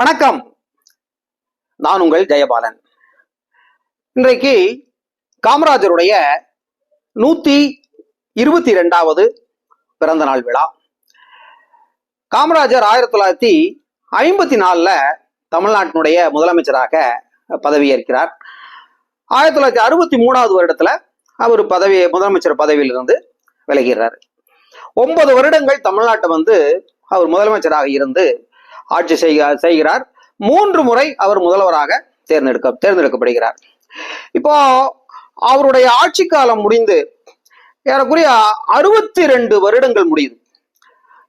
வணக்கம். நான் உங்கள் ஜெயபாலன். இன்றைக்கு காமராஜருடைய நூத்தி இருபத்தி ரெண்டாவது பிறந்த நாள் விழா. காமராஜர் ஆயிரத்தி தொள்ளாயிரத்தி ஐம்பத்தி நாலில் தமிழ்நாட்டினுடைய முதலமைச்சராக பதவியேற்கிறார். ஆயிரத்தி தொள்ளாயிரத்தி அறுபத்தி மூணாவது வருடத்துல அவர் பதவி முதலமைச்சர் பதவியிலிருந்து விலகிறார். ஒன்பது வருடங்கள் தமிழ்நாட்டை வந்து அவர் முதலமைச்சராக இருந்து ஆட்சி செய்கிறார். மூன்று முறை அவர் முதல்வராக தேர்ந்தெடுக்க தேர்ந்தெடுக்கப்படுகிறார். இப்போ அவருடைய ஆட்சி காலம் முடிந்து ஏறக்குறைய அறுபத்தி ரெண்டு வருடங்கள் முடியுது.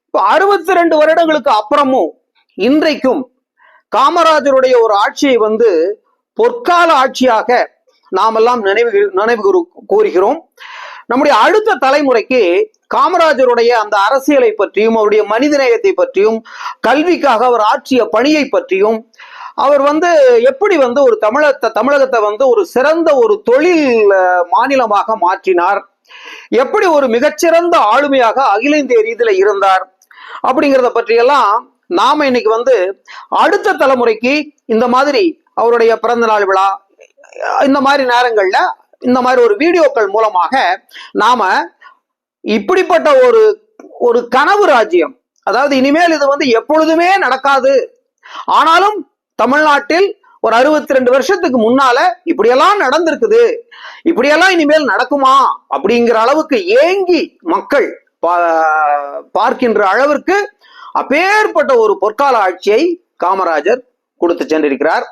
இப்போ அறுபத்தி ரெண்டு வருடங்களுக்கு அப்புறமும் இன்றைக்கும் காமராஜருடைய ஒரு ஆட்சியை வந்து பொற்கால ஆட்சியாக நாமெல்லாம் நினைவு நினைவு கூறுகிறோம். நம்முடைய அடுத்த தலைமுறைக்கு காமராஜருடைய அந்த அரசியலை பற்றியும் அவருடைய மனிதநேயத்தை பற்றியும் கல்விக்காக அவர் ஆற்றிய பணியை பற்றியும் அவர் வந்து எப்படி வந்து ஒரு தமிழகத்தை தமிழகத்தை வந்து ஒரு சிறந்த ஒரு தொழில் மாநிலமாக மாற்றினார்? எப்படி ஒரு மிகச்சிறந்த ஆளுமையாக அகில இந்திய ரீதியில இருந்தார்? அப்படிங்கிறத பற்றியெல்லாம் நாம இன்னைக்கு வந்து அடுத்த தலைமுறைக்கு இந்த மாதிரி அவருடைய பிறந்த நாள் விழா இந்த மாதிரி நேரங்கள்ல இந்த மாதிரி ஒரு வீடியோக்கள் மூலமாக நாம இப்படிப்பட்ட ஒரு ஒரு கனவு ராஜ்யம் அதாவது இனிமேல் இது வந்து எப்பொழுதுமே நடக்காது. ஆனாலும் தமிழ்நாட்டில் ஒரு அறுபத்தி ரெண்டு வருஷத்துக்கு முன்னால இப்படியெல்லாம் நடந்திருக்குது. இப்படியெல்லாம் இனிமேல் நடக்குமா? அப்படிங்கிற அளவுக்கு ஏங்கி மக்கள் பா- பார்க்கின்ற அளவிற்கு அப்பேற்பட்ட ஒரு பொற்கால ஆட்சியை காமராஜர் கொடுத்து சென்றிருக்கிறார்.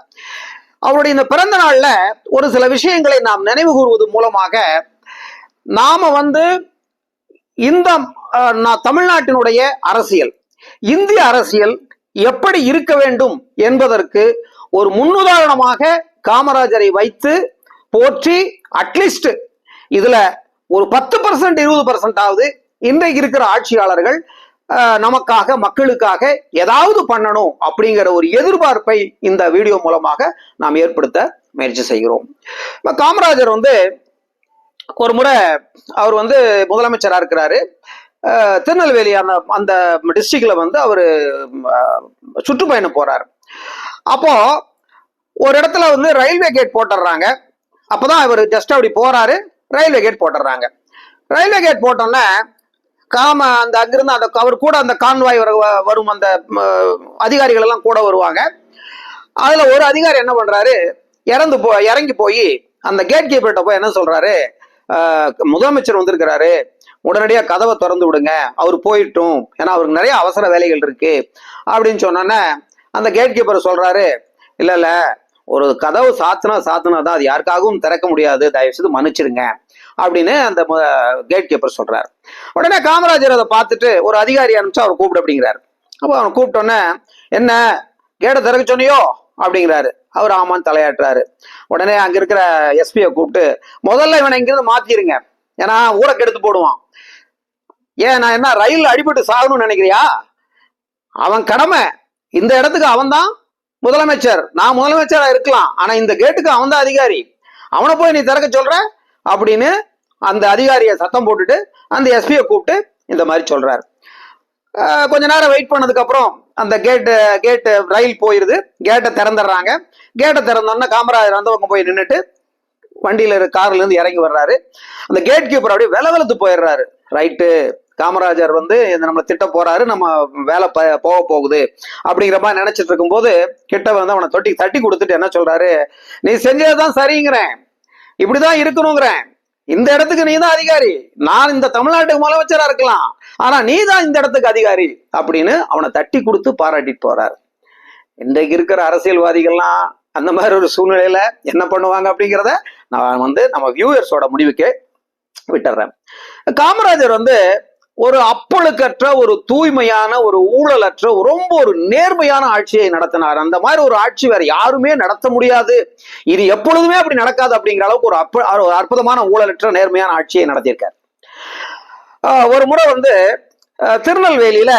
அவருடைய இந்த பிறந்த நாள்ல ஒரு சில விஷயங்களை நாம் நினைவு கூறுவது மூலமாக நாம வந்து இந்த தமிழ்நாட்டினுடைய அரசியல். இந்திய அரசியல் எப்படி இருக்க வேண்டும் என்பதற்கு ஒரு முன்னுதாரணமாக காமராஜரை வைத்து போற்றி அட்லீஸ்ட் இதுல ஒரு பத்து பர்சன்ட் இருபது பர்சன்ட் ஆகுது இன்றைக்கு இருக்கிற ஆட்சியாளர்கள் நமக்காக மக்களுக்காக ஏதாவது பண்ணணும் அப்படிங்கிற ஒரு எதிர்பார்ப்பை இந்த வீடியோ மூலமாக நாம் ஏற்படுத்த முயற்சி செய்கிறோம். காமராஜர் வந்து ஒரு முறை அவர் வந்து முதலமைச்சராக இருக்கிறாரு. திருநெல்வேலி அந்த அந்த டிஸ்ட்ரிக்டில் வந்து அவர் சுற்றுப்பயணம் போகிறார் அப்போ ஒரு இடத்துல வந்து ரயில்வே கேட் போட்டுடுறாங்க அப்பதான் இவர் ஜஸ்ட் அப்படி போகிறாரு ரயில்வே கேட் போட்டுடுறாங்க ரயில்வே கேட் போட்டோன்னே காம அந்த அங்கிருந்து அந்த அவர் கூட அந்த கான்வாய் வரும் அந்த அதிகாரிகள் எல்லாம் கூட வருவாங்க. அதில் ஒரு அதிகாரி என்ன பண்ணுறாரு இறந்து போ இறங்கி போய் அந்த கேட் கீப்பர்கிட்ட போய் என்ன சொல்கிறாரு முதலமைச்சர் வந்திருக்கிறாரு. உடனடியாக கதவை திறந்து விடுங்க. அவர் போயிட்டும். ஏன்னா அவருக்கு நிறைய அவசர வேலைகள் இருக்கு. அப்படின்னு சொன்னோன்னே அந்த கேட் கீப்பர் சொல்றாரு இல்லை இல்லை. ஒரு கதவு சாத்தினா சாத்தினா தான் அது யாருக்காகவும் திறக்க முடியாது. தயவு செய்து மன்னிச்சிடுங்க. அப்படின்னு அந்த கேட் கீப்பர் சொல்றாரு. உடனே காமராஜர் அதை பார்த்துட்டு ஒரு அதிகாரி அனுப்பிச்சு அவர் கூப்பிடு அப்படிங்கிறாரு. அப்போ அவனை கூப்பிட்டோன்னே என்ன? கேட்டை திறக்க சொன்னியோ? அப்படிங்கிறாரு. அவர் ஆமான்னு தலையாட்டுறாரு. உடனே அங்க இருக்கிற எஸ்பியை கூப்பிட்டு முதல்ல இவனை இங்கிருந்து மாத்திருங்க. ஏன்னா ஊரை கெடுத்து போடுவான். ஏன் நான் என்ன ரயில் அடிபட்டு சாகணும்னு நினைக்கிறியா? அவன் கடமை. இந்த இடத்துக்கு அவன்தான் முதலமைச்சர். நான் முதலமைச்சரா இருக்கலாம். ஆனா இந்த கேட்டுக்கு அவன் தான் அதிகாரி. அவனை போய் நீ திறக்க சொல்ற? அப்படின்னு அந்த அதிகாரியை சத்தம் போட்டுட்டு அந்த எஸ்பியை கூப்பிட்டு இந்த மாதிரி சொல்றாரு. கொஞ்ச நேரம் வெயிட் பண்ணதுக்கு அப்புறம் அந்த கேட்டு கேட்டு ரயில் போயிடுது கேட்டை திறந்துடுறாங்க. கேட்டை திறந்தோன்னே காமராஜர் வந்து அவங்க போய் நின்றுட்டு வண்டியில் இரு- கார்லேருந்து இறங்கி வர்றாரு. அந்த கேட் கீப்பர் அப்படியே வில வெளுத்து போயிடுறாரு. ரைட்டு காமராஜர் வந்து இந்த நம்மளை திட்ட போறாரு. நம்ம வேலை ப- போக போகுது. அப்படிங்கிற மாதிரி நினைச்சிட்டு இருக்கும்போது கிட்ட வந்து அவனை தொட்டி தட்டி கொடுத்துட்டு என்ன சொல்றாரு? நீ செஞ்சதுதான் சரிங்கிறேன். இப்படிதான் இருக்கணுங்கிறேன். இந்த இடத்துக்கு நீ தான் அதிகாரி. நான் இந்த தமிழ்நாட்டுக்கு முதலமைச்சரா இருக்கலாம். ஆனா நீ தான் இந்த இடத்துக்கு அதிகாரி அப்படின்னு அவனை தட்டி கொடுத்து பாராட்டிட்டு போறாரு. இன்றைக்கு இருக்கிற அரசியல்வாதிகள்லாம் அந்த மாதிரி ஒரு சூழ்நிலையில என்ன பண்ணுவாங்க அப்படிங்கிறத நான் வந்து நம்ம வியூவர்ஸோட முடிவுக்கு விட்டுறேன். காமராஜர் வந்து ஒரு அப்பழுக்கற்ற ஒரு தூய்மையான ஒரு ஊழலற்ற ரொம்ப ஒரு நேர்மையான ஆட்சியை நடத்தினார். அந்த மாதிரி ஒரு ஆட்சி வேற யாருமே நடத்த முடியாது. இது எப்பொழுதுமே அப்படி நடக்காது அப்படிங்கிற அளவுக்கு ஒரு அப்ப ஒரு அற்புதமான ஊழலற்ற நேர்மையான ஆட்சியை நடத்தியிருக்கார். ஆஹ் ஒரு முறை வந்து திருநெல்வேலியில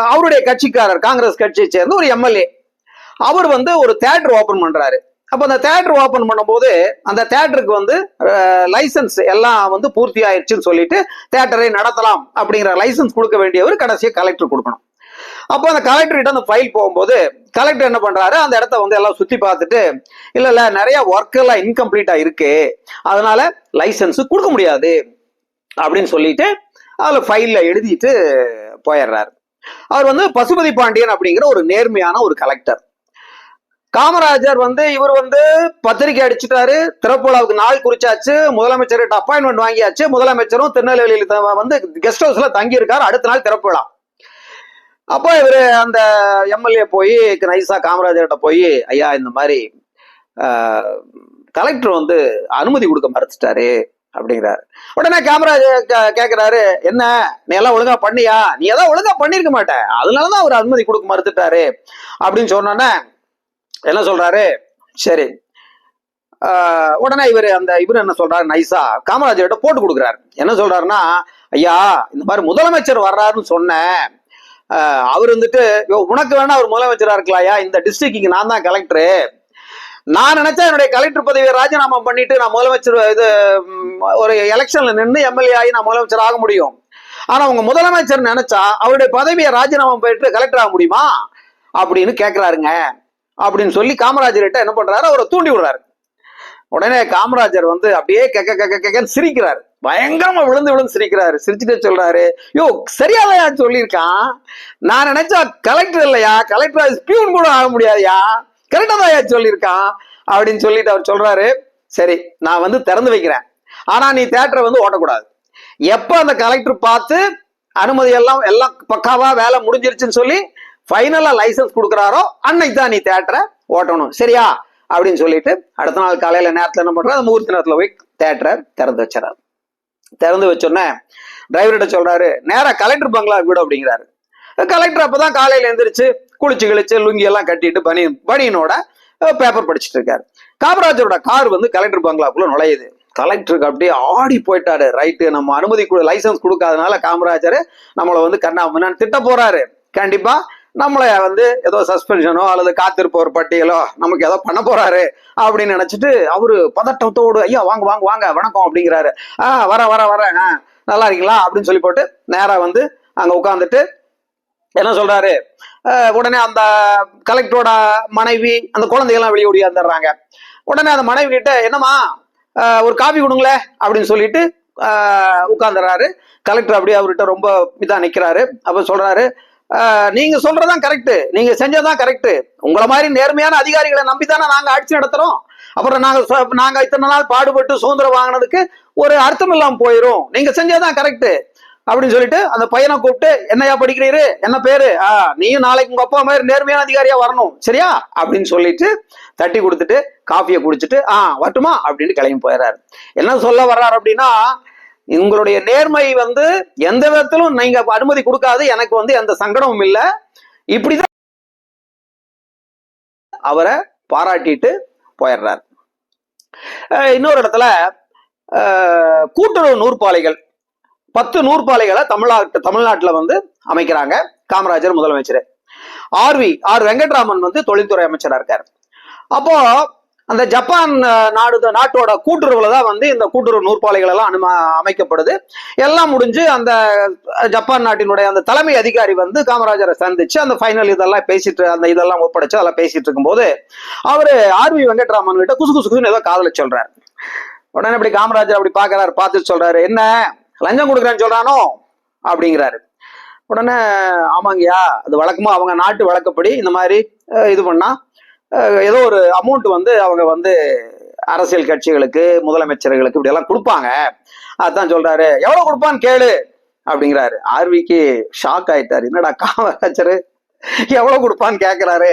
அவருடைய கட்சிக்காரர் காங்கிரஸ் கட்சியை சேர்ந்த ஒரு எம்எல்ஏ அவர் வந்து ஒரு தேட்டர் ஓபன் பண்றாரு. அப்போ அந்த தேட்டர் ஓப்பன் பண்ணும்போது அந்த தேட்டருக்கு வந்து லைசன்ஸ் எல்லாம் வந்து பூர்த்தி ஆயிடுச்சுன்னு சொல்லிட்டு தேட்டரை நடத்தலாம் அப்படிங்கிற லைசன்ஸ் கொடுக்க வேண்டியவர் கடைசியாக கலெக்டர் கொடுக்கணும். அப்போ அந்த கலெக்டர்கிட்ட அந்த ஃபைல் போகும்போது கலெக்டர் என்ன பண்ணுறாரு அந்த இடத்த வந்து எல்லாம் சுற்றி பார்த்துட்டு இல்லை இல்லை நிறைய ஒர்க் எல்லாம் இன்கம்ப்ளீட்டாக இருக்கு. அதனால லைசன்ஸ் கொடுக்க முடியாது. அப்படின்னு சொல்லிட்டு அதில் ஃபைலில் எழுதிட்டு போயிடுறாரு. அவர் வந்து பசுபதி பாண்டியன் அப்படிங்கிற ஒரு நேர்மையான ஒரு கலெக்டர் காமராஜர் வந்து இவர் வந்து பத்திரிக்கை அடிச்சுட்டாரு. திறப்புலாவுக்கு நாள் குறிச்சாச்சு. முதலமைச்சர்கிட்ட அப்பாயின்மெண்ட் வாங்கியாச்சு. முதலமைச்சரும் திருநெல்வேலியில் வந்து கெஸ்ட் ஹவுஸ்ல தங்கி இருக்காரு அடுத்த நாள் திறப்புலா அப்போ இவரு அந்த எம்எல்ஏ போய் நைசா காமராஜர்கிட்ட போய் ஐயா இந்த மாதிரி கலெக்டர் வந்து அனுமதி கொடுக்க மறுத்துட்டாரு. அப்படிங்கிறாரு. உடனே காமராஜர் கே- என்ன நீ எல்லாம் ஒழுங்கா பண்ணியா? நீ எல்லாம் ஒழுங்கா பண்ணிருக்க மாட்ட. அதனாலதான் அவர் அனுமதி கொடுக்க மறுத்துட்டாரு. அப்படின்னு சொன்னோன்னே என்ன சொல்றாரு? சரி. உடனே இவர் அந்த இவர் என்ன சொல்றாரு? நைஸா காமராஜர்கிட்ட போட்டு கொடுக்குறாரு. என்ன சொல்றாருன்னா ஐயா இந்த மாதிரி முதலமைச்சர் வர்றாருன்னு சொன்னேன் அவர் வந்துட்டு உனக்கு வேணா அவர் முதலமைச்சரா இருக்கலாம்யா இந்த டிஸ்ட்ரிக்ட்டுக்கு நான் தான் கலெக்டரு நான் நினைச்சா என்னுடைய கலெக்டர் பதவியை ராஜினாமா பண்ணிட்டு நான் முதலமைச்சர் இது ஒரு எலெக்ஷன்ல நின்று எம்எல்ஏ ஆகி நான் முதலமைச்சர் ஆக முடியும். ஆனா உங்க முதலமைச்சர் நினைச்சா அவருடைய பதவியை ராஜினாமா போயிட்டு கலெக்டர் ஆக முடியுமா? அப்படின்னு கேட்கிறாருங்க அப்படின்னு சொல்லி காமராஜர்கிட்ட என்ன பண்றாரு? அவரை தூண்டி விடுறாரு. உடனே காமராஜர் வந்து அப்படியே கெக்க கெக்க கெக்கன்னு சிரிக்கிறாரு. பயங்கரமா விழுந்து விழுந்து சிரிக்கிறாரு. சிரிச்சுட்டே சொல்றாரு யோ சரியாதையா சொல்லியிருக்கான். நான் நினைச்சா கலெக்டர் இல்லையா? கலெக்டர் பியூன் கூட ஆக முடியாதுயா? கரெக்டா தான் சொல்லியிருக்கான். அப்படின்னு சொல்லிட்டு அவர் சொல்றாரு சரி நான் வந்து திறந்து வைக்கிறேன். ஆனா நீ தேட்டரை வந்து ஓட்டக்கூடாது எப்ப அந்த கலெக்டர் பார்த்து அனுமதி எல்லாம் எல்லாம் பக்காவா வேலை முடிஞ்சிருச்சுன்னு சொல்லி ஃபைனலா லைசன்ஸ் கொடுக்குறாரோ அன்னைக்கு தான் நீ தேட்டரை ஓட்டணும். சரியா? அப்படின்னு சொல்லிட்டு அடுத்த நாள் காலையில நேரத்துல என்ன பண்றாரு? அந்த முகூர்த்த நேரத்துல போய் தேட்டரை திறந்து வச்சுறாரு. திறந்து வச்சோடனே டிரைவர்கிட்ட சொல்றாரு நேரா கலெக்டர் பங்களா விடு அப்படிங்கிறாரு. கலெக்டர் அப்பதான் காலையில எந்திரிச்சு குளிச்சு கிழிச்சு லுங்கி எல்லாம் கட்டிட்டு பனி பனியனோட பேப்பர் படிச்சுட்டு இருக்காரு. காமராஜரோட கார் வந்து கலெக்டர் பங்களாக்குள்ள நுழையுது. கலெக்டருக்கு அப்படியே ஆடி போயிட்டாரு. ரைட்டு நம்ம அனுமதி கொடு லைசன்ஸ் கொடுக்காதனால காமராஜர் நம்மளை வந்து கண்ணா முன்னாடி திட்ட போறாரு. கண்டிப்பா நம்மளை வந்து ஏதோ சஸ்பென்ஷனோ அல்லது காத்திருப்போர் பட்டியலோ நமக்கு ஏதோ பண்ண போறாரு அப்படின்னு நினைச்சிட்டு அவரு பதட்டத்தோடு ஐயா வாங்க வாங்க வாங்க வணக்கம் அப்படிங்கிறாரு. ஆ வர வர வர நல்லா இருக்கீங்களா? அப்படின்னு சொல்லி போட்டு நேரா வந்து அங்க உட்காந்துட்டு என்ன சொல்றாரு? உடனே அந்த கலெக்டரோட மனைவி அந்த குழந்தைகள்லாம் வெளியே ஓடியாந்துடுறாங்க உடனே அந்த மனைவி கிட்ட என்னம்மா ஒரு காஃபி கொடுங்களே அப்படின்னு சொல்லிட்டு உட்காந்துறாரு கலெக்டர் அப்படியே அவர்கிட்ட ரொம்ப இதா நிக்கிறாரு. அப்ப சொல்றாரு நீங்க சொல்றதான் கரெக்ட் நீங்க செஞ்சதான் கரெக்டு உங்களை மாதிரி நேர்மையான அதிகாரிகளை நம்பி தானே நாங்க ஆட்சி நடத்துறோம்? அப்புறம் நாங்க நாங்க இத்தனை நாள் பாடுபட்டு சுதந்திரம் வாங்கினதுக்கு ஒரு அர்த்தம் இல்லாம போயிரும். நீங்க செஞ்சதான் கரெக்ட் அப்படின்னு சொல்லிட்டு அந்த பையனை கூப்பிட்டு என்னையா படிக்கிறீரு? என்ன பேரு? ஆ நீயும் நாளைக்கு உங்க அப்பா மாதிரி நேர்மையான அதிகாரியா வரணும். சரியா? அப்படின்னு சொல்லிட்டு தட்டி கொடுத்துட்டு காஃபியை குடிச்சிட்டு ஆ வரட்டுமா? அப்படின்னு கிளம்பி போயிடுறாரு என்ன சொல்ல வர்றாரு அப்படின்னா உங்களுடைய நேர்மை வந்து எந்த விதத்திலும் நீங்க அனுமதி கொடுக்காது. எனக்கு வந்து எந்த சங்கடமும் இல்லை. இப்படிதான் அவரை பாராட்டிட்டு போயிடுறாரு. இன்னொரு இடத்துல கூட்டுறவு நூற்பாலைகள். பத்து நூற்பாலைகளை தமிழ்நாட்டு தமிழ்நாட்டுல வந்து அமைக்கிறாங்க காமராஜர் முதலமைச்சர். ஆர்வி ஆர் வெங்கட்ராமன் வந்து தொழில்துறை அமைச்சரா இருக்கார். அப்போ அந்த ஜப்பான் நாடு நாட்டோட கூட்டுறவுல தான் வந்து இந்த கூட்டுறவு நூற்பாலைகள் எல்லாம் அனும அமைக்கப்படுது. எல்லாம் முடிஞ்சு அந்த ஜப்பான் நாட்டினுடைய அந்த தலைமை அதிகாரி வந்து காமராஜரை சந்திச்சு அந்த ஃபைனல் இதெல்லாம் பேசிட்டு அந்த இதெல்லாம் ஒப்படைச்சு அதெல்லாம் பேசிட்டு இருக்கும்போது அவர் ஆர்வி வெங்கட்ராமன் கிட்ட குசு குசு குசுன்னு ஏதோ காதல சொல்றாரு. உடனே இப்படி காமராஜர் அப்படி பாக்குறாரு பார்த்துட்டு சொல்றாரு என்ன? லஞ்சம் கொடுக்குறேன்னு சொல்றானோ? அப்படிங்கிறாரு. உடனே ஆமாங்கய்யா அது வழக்கமா அவங்க நாட்டு வழக்கப்படி இந்த மாதிரி இது பண்ணா ஏதோ ஒரு அமௌண்ட் வந்து அவங்க வந்து அரசியல் கட்சிகளுக்கு முதலமைச்சர்களுக்கு இப்படியெல்லாம் கொடுப்பாங்க. அதான் சொல்றாரு. எவ்வளவு கொடுப்பான்னு கேளு அப்படிங்கிறாரு. ஆர்விக்கு ஷாக் ஆயிட்டாரு. என்னடா காமராஜர் எவ்வளவு கொடுப்பான்னு கேக்குறாரு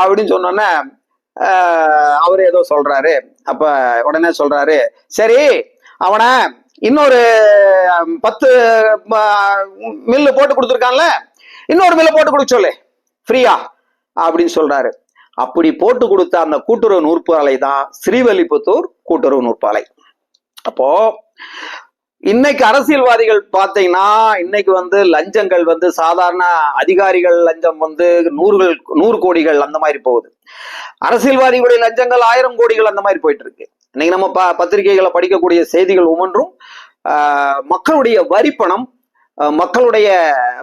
அப்படின்னு சொன்னோன்னே அவரு ஏதோ சொல்றாரு. அப்ப உடனே சொல்றாரு. சரி அவனை இன்னொரு பத்து மில்லு போட்டு கொடுத்துருக்கான்ல இன்னொரு மில்லு போட்டு கொடுக்க சொல்லு ஃப்ரீயா அப்படின்னு சொல்றாரு. அப்படி போட்டு கொடுத்த அந்த கூட்டுறவு நூற்பாலை தான் ஸ்ரீவல்லிபுத்தூர் கூட்டுறவு நூற்பாலை. அப்போ இன்னைக்கு அரசியல்வாதிகள் பார்த்தீங்கன்னா இன்னைக்கு வந்து லஞ்சங்கள் வந்து சாதாரண அதிகாரிகள் லஞ்சம் வந்து நூறுகள் நூறு கோடிகள் அந்த மாதிரி போகுது. அரசியல்வாதிகளுடைய லஞ்சங்கள் ஆயிரம் கோடிகள் அந்த மாதிரி போயிட்டு இருக்கு இன்னைக்கு நம்ம ப பத்திரிகைகளை படிக்கக்கூடிய செய்திகள் ஒவ்வொன்றும் ஆஹ், மக்களுடைய வரிப்பணம் மக்களுடைய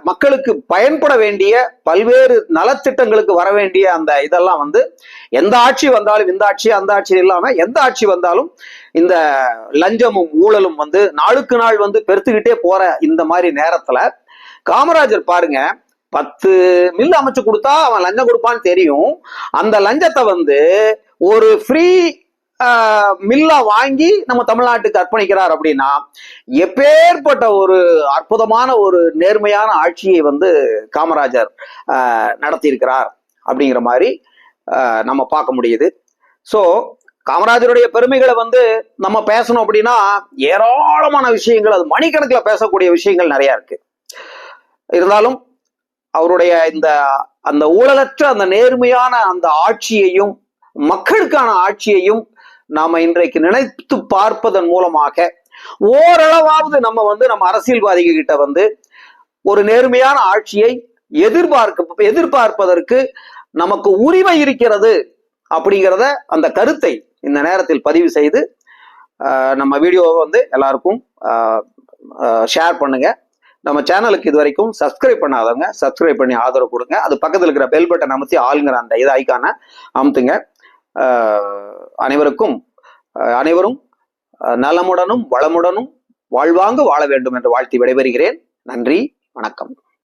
மக்களுக்கு பயன்பட வேண்டிய பல்வேறு நலத்திட்டங்களுக்கு வர வேண்டிய அந்த இதெல்லாம் வந்து எந்த ஆட்சி வந்தாலும் இந்த ஆட்சி அந்த ஆட்சி இல்லாம எந்த ஆட்சி வந்தாலும் இந்த லஞ்சமும் ஊழலும் வந்து நாளுக்கு நாள் வந்து பெருத்துக்கிட்டே போற இந்த மாதிரி நேரத்துல காமராஜர் பாருங்க பத்து மில் அமைச்சு கொடுத்தா அவன் லஞ்சம் கொடுப்பான்னு தெரியும். அந்த லஞ்சத்தை வந்து ஒரு ஃப்ரீ மில்லா வாங்கி நம்ம தமிழ்நாட்டுக்கு அர்ப்பணிக்கிறார் அப்படின்னா எப்பேற்பட்ட ஒரு அற்புதமான ஒரு நேர்மையான ஆட்சியை வந்து காமராஜர் ஆஹ், நடத்தியிருக்கிறார் அப்படிங்கிற மாதிரி ஆஹ், நம்ம பார்க்க முடியுது. ஸோ காமராஜருடைய பெருமைகளை வந்து நம்ம பேசணும் அப்படின்னா ஏராளமான விஷயங்கள் அது மணிக்கணக்கில் பேசக்கூடிய விஷயங்கள் நிறைய இருக்கு. இருந்தாலும் அவருடைய இந்த அந்த ஊழலற்ற அந்த நேர்மையான அந்த ஆட்சியையும் மக்களுக்கான ஆட்சியையும் நாம இன்றைக்கு நினைத்து பார்ப்பதன் மூலமாக ஓரளவாவது நம்ம வந்து நம்ம அரசியல்வாதிகள் கிட்ட வந்து ஒரு நேர்மையான ஆட்சியை எதிர்பார்க்க எதிர்பார்ப்பதற்கு நமக்கு உரிமை இருக்கிறது அப்படிங்கிறத அந்த கருத்தை இந்த நேரத்தில் பதிவு செய்து நம்ம வீடியோவை வந்து எல்லாருக்கும் ஷேர் பண்ணுங்க. நம்ம சேனலுக்கு இது வரைக்கும் சப்ஸ்கிரைப் பண்ணாதவங்க சப்ஸ்கிரைப் பண்ணி ஆதரவு கொடுங்க. அது பக்கத்தில் இருக்கிற பெல் பட்டன் அமைத்து ஆளுங்கிற அந்த இது ஐக்கான அமுத்துங்க. அனைவருக்கும் அனைவரும் நலமுடனும் வளமுடனும் வாழ்வாங்கு வாழ வேண்டும் என்று வாழ்த்தி விடைபெறுகிறேன். நன்றி வணக்கம்.